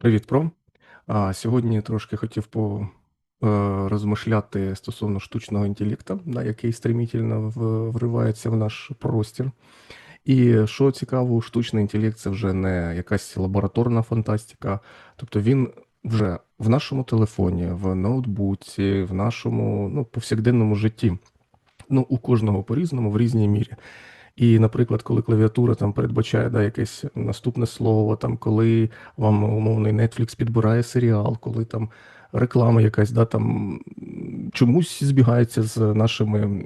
Привіт, Про. А, Сьогодні трошки хотів по е, розмишляти стосовно штучного інтелекту, да, який стремительно вривається в наш простір. І що цікаво, штучний інтелект це вже не якась лабораторна фантастика. Тобто він вже в нашому телефоні, в ноутбуці, в нашому ну, повсякденному житті. Ну, у кожного по-різному, в різній мірі. І, наприклад, коли клавіатура там передбачає да, якесь наступне слово, там, коли вам умовний Netflix підбирає серіал, коли там реклама якась да, там чомусь збігається з нашими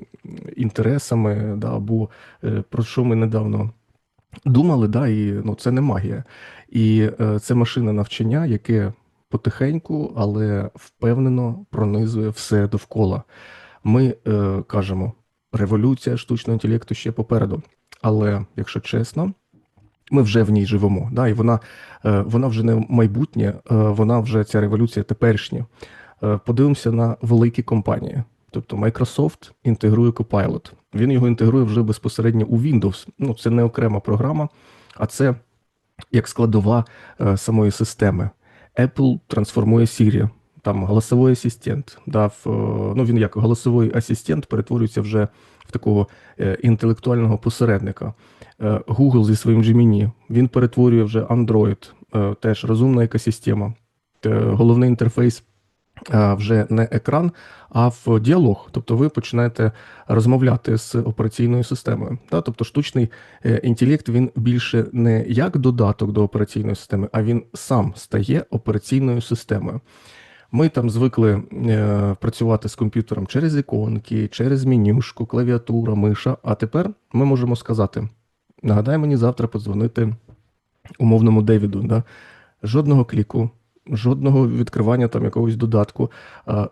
інтересами, да, або е, про що ми недавно думали, да, і ну, це не магія. І е, це машина навчання, яке потихеньку, але впевнено пронизує все довкола. Ми е, кажемо, революція штучного інтелекту ще попереду. Але якщо чесно, ми вже в ній живемо. Да? І вона, е, вона вже не майбутнє, е, вона вже ця революція теперішня. Е, Подивимося на великі компанії. Тобто Microsoft інтегрує Copilot. Він його інтегрує вже безпосередньо у Windows. Ну, це не окрема програма, а це як складова самої системи. Apple трансформує Siri, там голосовий асистент. Да, в, е, ну, він як голосовий асистент перетворюється вже в такого е, інтелектуального посередника. Е, Google зі своїм Gemini, він перетворює вже Android, е, теж розумна екосистема. Головний інтерфейс вже не екран, а в діалог. Тобто ви починаєте розмовляти з операційною системою. Тобто штучний інтелект він більше не як додаток до операційної системи, а він сам стає операційною системою. Ми там звикли е, працювати з комп'ютером через іконки, через менюшку, клавіатура, миша. А тепер ми можемо сказати: нагадай мені завтра подзвонити умовному Девіду. Да? Жодного кліку, жодного відкривання там якогось додатку.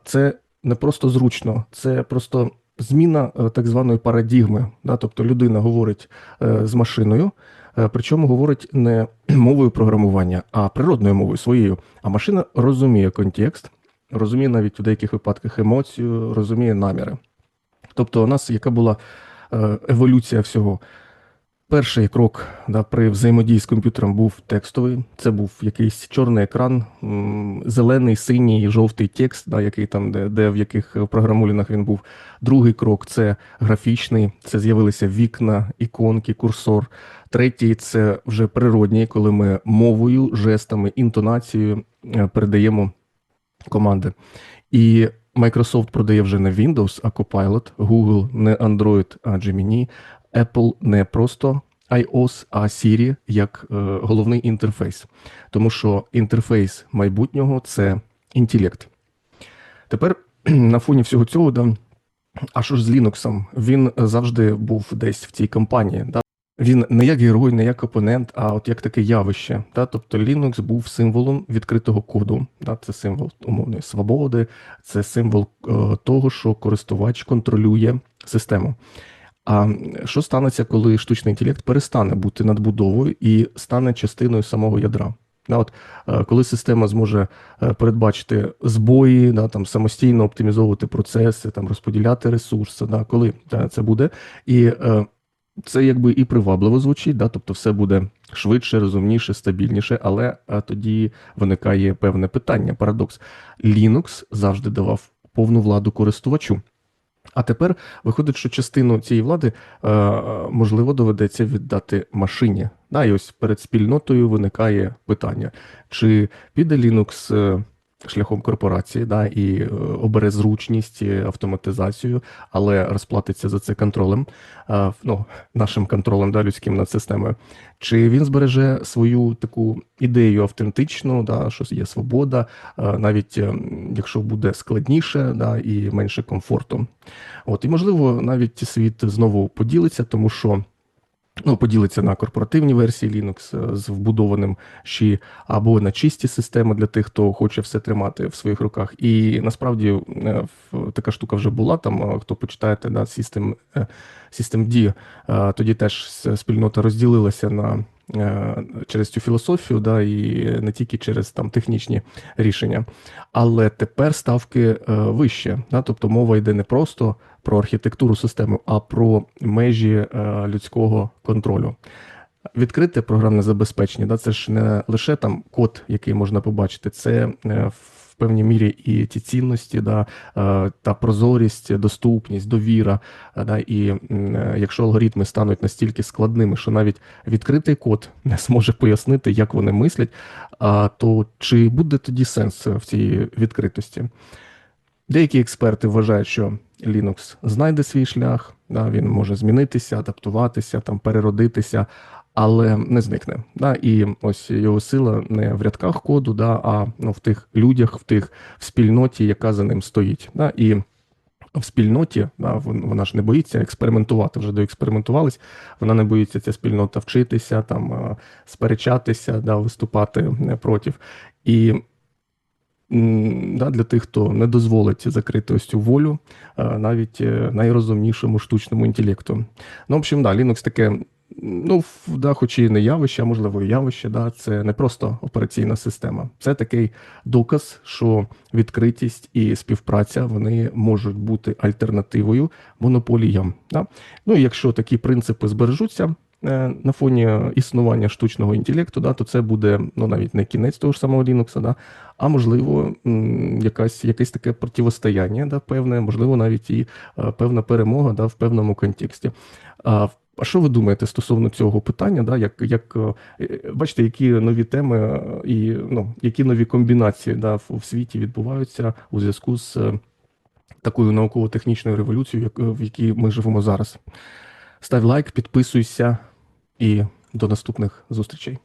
Це не просто зручно, це просто зміна е, так званої парадігми. Да? Тобто людина говорить е, з машиною, причому говорить не мовою програмування, а природною мовою своєю. А машина розуміє контекст, розуміє навіть у деяких випадках емоцію, розуміє наміри. Тобто, у нас яка була е, еволюція всього. Перший крок да, при взаємодії з комп'ютером був текстовий. Це був якийсь чорний екран, зелений, синій, жовтий текст, да, який там, де, де в яких програмулінах він був. Другий крок це графічний, це з'явилися вікна, іконки, курсор. Третій це вже природній, коли ми мовою, жестами, інтонацією е, передаємо команди. І Microsoft продає вже не Windows, а Copilot, Google не Android, а Gemini, Apple не просто iOS, а Siri як е, головний інтерфейс. Тому що інтерфейс майбутнього це інтелект. Тепер на фоні всього цього, да, а що ж з Linux? Він завжди був десь в цій компанії. Да? Він не як герой, не як опонент, а от як таке явище. Да? Тобто Linux був символом відкритого коду. Да? Це символ умовної свободи, це символ е, того, що користувач контролює систему. А що станеться, коли штучний інтелект перестане бути надбудовою і стане частиною самого ядра? Да, от, е, коли система зможе е, передбачити збої, да, там, самостійно оптимізовувати процеси, там, розподіляти ресурси, да, коли да, це буде, і е, це якби і привабливо звучить, да, тобто все буде швидше, розумніше, стабільніше, але е, тоді виникає певне питання, парадокс. Linux завжди давав повну владу користувачу. А тепер виходить, що частину цієї влади е, можливо доведеться віддати машині. Да, і ось перед спільнотою виникає питання: чи піде Linux е, шляхом корпорації, да, і е, обере зручність, і автоматизацію, але розплатиться за це контролем, е, ну, нашим контролем да, людським над системою. Чи він збереже свою таку ідею автентичну, да, що є свобода, е, навіть е, якщо буде складніше да, і менше комфорту. От, і можливо, навіть світ знову поділиться, тому що. Ну, поділиться на корпоративні версії Linux е, з вбудованим ще або на чисті системи для тих, хто хоче все тримати в своїх руках. І насправді е, така штука вже була. Там е, хто почитаєте да, System, System тоді теж спільнота розділилася на через цю філософію, да, і не тільки через там технічні рішення. Але тепер ставки е, вище. Да, тобто мова йде не просто про архітектуру системи, а про межі е, людського контролю. Відкрите програмне забезпечення, да, це ж не лише там код, який можна побачити, це е, в певній мірі і ті цінності, да, е, та прозорість, доступність, довіра. Да, і е, якщо алгоритми стануть настільки складними, що навіть відкритий код не зможе пояснити, як вони мислять, то чи буде тоді сенс в цій відкритості? Деякі експерти вважають, що Linux знайде свій шлях, да, він може змінитися, адаптуватися, там, переродитися, але не зникне. Да, і ось його сила не в рядках коду, да, а ну, в тих людях, в тих в спільноті, яка за ним стоїть. Да, і в спільноті да, вона ж не боїться експериментувати, вже доекспериментувались, вона не боїться ця спільнота вчитися, там, сперечатися, да, виступати е, проти. І да, для тих, хто не дозволить закрити ось цю волю, е, навіть е, найрозумнішому штучному інтелекту. Ну, в общем, да, Linux таке, ну, да, хоч і не явище, а можливо, явище, да, це не просто операційна система. Це такий доказ, що відкритість і співпраця вони можуть бути альтернативою монополіям. Да? Ну, і якщо такі принципи збережуться. е, На фоні існування штучного інтелекту, да, то це буде ну навіть не кінець того ж самого Linux, да, а можливо, якась, якесь таке противостояння, да, певне, можливо, навіть і е, певна перемога да, в певному контексті. А, а що ви думаєте стосовно цього питання? Да, як, як, е, е, бачите, які нові теми е, і ну, які нові комбінації да, в, світі відбуваються у зв'язку з такою науково-технічною революцією, як, в якій ми живемо зараз? Став лайк, підписуйся і до наступних зустрічей.